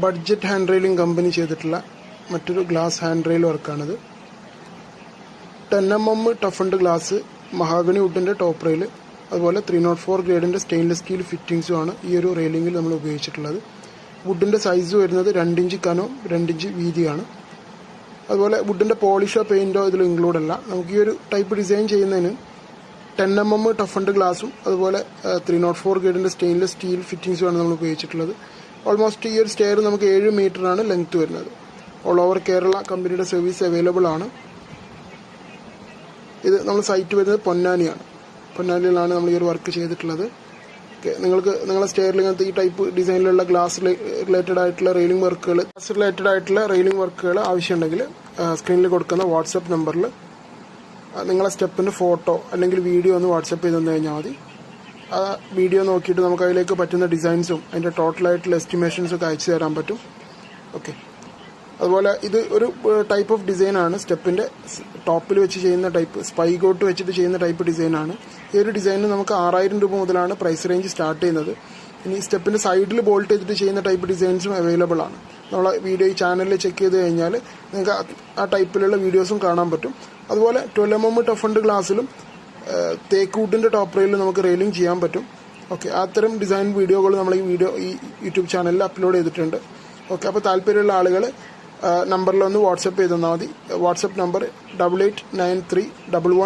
Budget hand railing company ചെയ്തിട്ടുള്ള മറ്റൊരു glass hand rail വർക്കാണിത് ten M M toughened glass mahogany വുഡിന്റെ top rail അതുപോലെ three not four ഗ്രേഡിന്റെ stainless steel ഫിറ്റിംഗ്സുമാണ് ഈ ഒരു റെയിലിംഗിൽ നമ്മൾ ഉപയോഗിച്ചിട്ടുള്ളത്. വുഡിന്റെ സൈസ് വരുന്നത് രണ്ടിഞ്ച് കനവും രണ്ടിഞ്ച് വീതിയാണ്. അതുപോലെ വുഡിന്റെ പോളിഷോ പെയിന്റോ ഇതിൽ ഇൻക്ലൂഡ് അല്ല. നമുക്ക് ഈ ഒരു ടൈപ്പ് ഡിസൈൻ ചെയ്യുന്നതിന് ടെൻ എം എം ടഫണ്ട് ഗ്ലാസും അതുപോലെ ത്രീ നോട്ട് ഫോർ ഗ്രേഡിന്റെ സ്റ്റെയിൻലെസ് സ്റ്റീൽ ഫിറ്റിംഗ്സുമാണ് നമ്മൾ ഉപയോഗിച്ചിട്ടുള്ളത്. ഓൾമോസ്റ്റ് ഈ ഒരു സ്റ്റെയർ നമുക്ക് ഏഴ് മീറ്ററാണ് ലെങ്ത് വരുന്നത്. ഓൾ ഓവർ കേരള കമ്പനിയുടെ സർവീസ് അവൈലബിൾ ആണ്. ഇത് നമ്മൾ സൈറ്റ് വരുന്നത് പൊന്നാനിയാണ്. പൊന്നാനിയിലാണ് നമ്മൾ ഈ ഒരു വർക്ക് ചെയ്തിട്ടുള്ളത്. നിങ്ങൾക്ക് നിങ്ങളുടെ സ്റ്റെയറിൽ ഇങ്ങനത്തെ ഈ ടൈപ്പ് ഡിസൈനിലുള്ള ഗ്ലാസ് റിലേറ്റഡ് ആയിട്ടുള്ള റെയിലിംഗ് വർക്കുകൾ ഗ്ലാസ് റിലേറ്റഡ് ആയിട്ടുള്ള റെയിലിംഗ് വർക്കുകൾ ആവശ്യമുണ്ടെങ്കിൽ സ്ക്രീനിൽ കൊടുക്കുന്ന വാട്സപ്പ് നമ്പറിൽ നിങ്ങളെ സ്റ്റെപ്പിന്റെ ഫോട്ടോ അല്ലെങ്കിൽ വീഡിയോ ഒന്ന് വാട്സപ്പ് ചെയ്ത് തന്നു കഴിഞ്ഞാൽ മതി. ആ വീഡിയോ നോക്കിയിട്ട് നമുക്ക് അതിലേക്ക് പറ്റുന്ന ഡിസൈൻസും അതിന്റെ ടോട്ടലായിട്ടുള്ള എസ്റ്റിമേഷൻസും ഒക്കെ അയച്ചു തരാൻ പറ്റും. ഓക്കെ അതുപോലെ ഇത് ഒരു ടൈപ്പ് ഓഫ് ഡിസൈനാണ് സ്റ്റെപ്പിന്റെ ടോപ്പിൽ വെച്ച് ചെയ്യുന്ന ടൈപ്പ് സ്പൈഗോട്ട് വെച്ചിട്ട് ചെയ്യുന്ന ടൈപ്പ് ഡിസൈനാണ് ഈ ഒരു ഡിസൈനിന് നമുക്ക് ആറായിരം രൂപ മുതലാണ് പ്രൈസ് റേഞ്ച് സ്റ്റാർട്ട് ചെയ്യുന്നത്. ഇനി സ്റ്റെപ്പിന്റെ സൈഡിൽ ബോൾട്ട് ചെയ്തിട്ട് ചെയ്യുന്ന ടൈപ്പ് ഡിസൈൻസും അവൈലബിൾ ആണ്. നമ്മൾ വീഡിയോ ഈ ചാനലിൽ ചെക്ക് ചെയ്ത് കഴിഞ്ഞാൽ നിങ്ങൾക്ക് ആ- ടൈപ്പിലുള്ള വീഡിയോസും കാണാൻ പറ്റും. അതുപോലെ ട്വൽവ് എം എം ടഫണ്ട് ഗ്ലാസ്സിലും തേക്ക് വുഡിന്റെ ടോപ്പ് റെയിലിൽ നമുക്ക് റെയിലിംഗ് ചെയ്യാൻ പറ്റും. ഓക്കെ അത്തരം ഡിസൈൻ വീഡിയോകൾ നമ്മൾ ഈ വീഡിയോ ഈ യൂട്യൂബ് ചാനലിൽ അപ്ലോഡ് ചെയ്തിട്ടുണ്ട്. ഓക്കെ അപ്പോൾ താല്പര്യമുള്ള ആളുകൾ നമ്പറിലൊന്ന് വാട്സപ്പ് ചെയ്ത് തന്നാൽ മതി. WhatsApp number double eight nine three double one